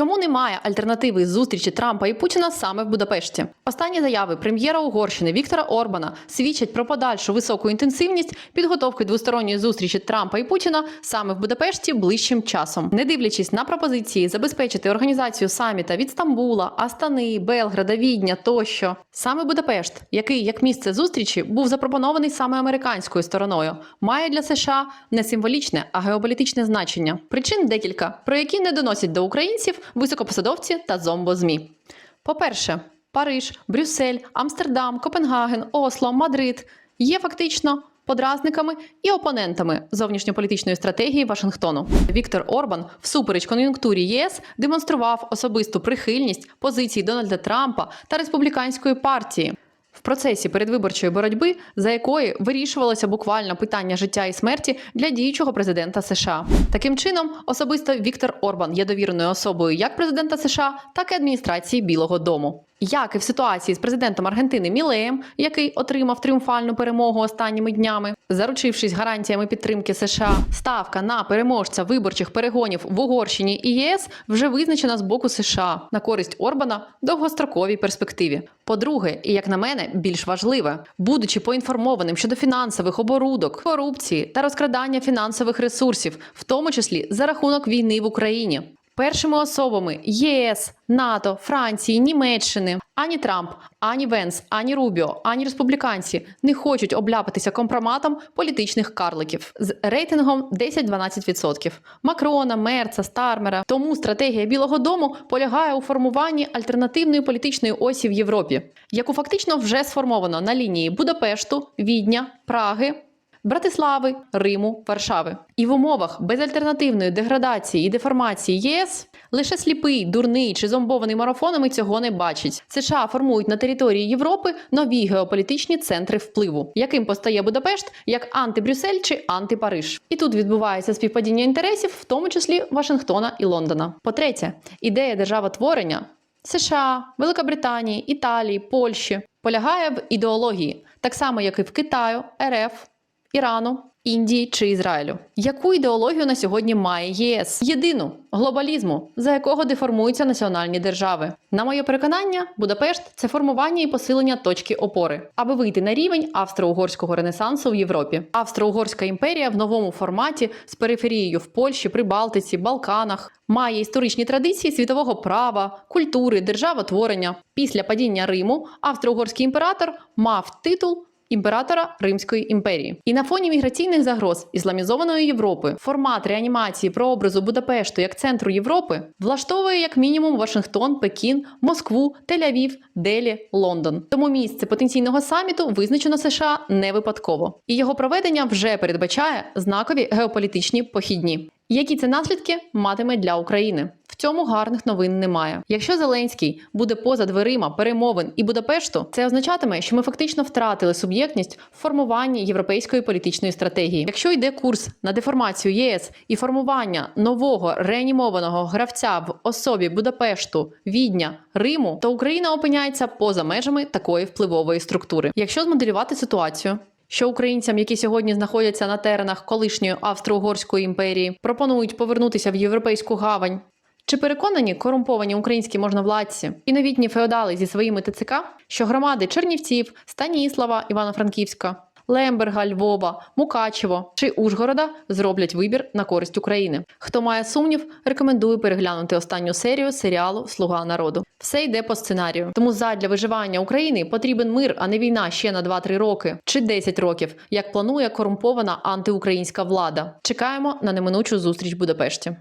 Чому немає альтернативи зустрічі Трампа і Путіна саме в Будапешті? Останні заяви прем'єра Угорщини Віктора Орбана свідчать про подальшу високу інтенсивність підготовки двосторонньої зустрічі Трампа і Путіна саме в Будапешті ближчим часом, не дивлячись на пропозиції забезпечити організацію саміта від Стамбула, Астани, Белграда, Відня тощо. Саме Будапешт, який як місце зустрічі був запропонований саме американською стороною, має для США не символічне, а геополітичне значення. Причин декілька, про які не доносять до українців високопосадовці та зомбо-змі. По-перше, Париж, Брюссель, Амстердам, Копенгаген, Осло, Мадрид є фактично подразниками і опонентами зовнішньополітичної стратегії Вашингтону. Віктор Орбан, всупереч кон'юнктурі ЄС, демонстрував особисту прихильність позицій Дональда Трампа та республіканської партії. В процесі передвиборчої боротьби, за якої вирішувалося буквально питання життя і смерті для діючого президента США. Таким чином, особисто Віктор Орбан є довіреною особою як президента США, так і адміністрації Білого Дому. Як і в ситуації з президентом Аргентини Мілеєм, який отримав тріумфальну перемогу останніми днями, заручившись гарантіями підтримки США, ставка на переможця виборчих перегонів в Угорщині і ЄС вже визначена з боку США на користь Орбана в довгостроковій перспективі. По-друге, і як на мене, більш важливе, будучи поінформованим щодо фінансових оборудок, корупції та розкрадання фінансових ресурсів, в тому числі за рахунок війни в Україні. Першими особами ЄС, НАТО, Франції, Німеччини ані Трамп, ані Венс, ані Рубіо, ані республіканці не хочуть обляпатися компроматом політичних карликів з рейтингом 10-12%. Макрона, Мерца, Стармера. Тому стратегія Білого Дому полягає у формуванні альтернативної політичної осі в Європі, яку фактично вже сформовано на лінії Будапешту, Відня, Праги. Братислави, Риму, Варшави. І в умовах безальтернативної деградації і деформації ЄС лише сліпий, дурний чи зомбований марафонами цього не бачить. США формують на території Європи нові геополітичні центри впливу, яким постає Будапешт як антибрюссель чи антипариж. І тут відбувається співпадіння інтересів, в тому числі Вашингтона і Лондона. По-третє, ідея державотворення США, Великобританії, Італії, Польщі полягає в ідеології, так само як і в Китаю, РФ. Ірану, Індії чи Ізраїлю. Яку ідеологію на сьогодні має ЄС? Єдину глобалізму, за якого деформуються національні держави. На моє переконання, Будапешт це формування і посилення точки опори, аби вийти на рівень австро-угорського ренесансу в Європі. Австро-угорська імперія в новому форматі з периферією в Польщі, Прибалтиці, Балканах. Має історичні традиції світового права, культури, державотворення. Після падіння Риму австро-угорський імператор мав титул імператора Римської імперії. І на фоні міграційних загроз ісламізованої Європи формат реанімації прообразу Будапешту як центру Європи влаштовує як мінімум Вашингтон, Пекін, Москву, Тель-Авів, Делі, Лондон. Тому місце потенційного саміту визначено США не випадково, і його проведення вже передбачає знакові геополітичні похідні. Які це наслідки матиме для України? В цьому гарних новин немає. Якщо Зеленський буде поза дверима перемовин і Будапешту, це означатиме, що ми фактично втратили суб'єктність в формуванні європейської політичної стратегії. Якщо йде курс на деформацію ЄС і формування нового реанімованого гравця в особі Будапешту, Відня, Риму, то Україна опиняється поза межами такої впливової структури. Якщо змоделювати ситуацію, що українцям, які сьогодні знаходяться на теренах колишньої Австро-Угорської імперії, пропонують повернутися в європейську гавань. Чи переконані корумповані українські можновладці і новітні феодали зі своїми ТЦК, що громади Чернівців, Станіслава, Івано-Франківська, Лемберга, Львова, Мукачево чи Ужгорода зроблять вибір на користь України? Хто має сумнів, рекомендую переглянути останню серію серіалу Слуга народу. Все йде по сценарію. Тому задля виживання України потрібен мир, а не війна ще на 2-3 роки чи 10 років, як планує корумпована антиукраїнська влада. Чекаємо на неминучу зустріч в Будапешті.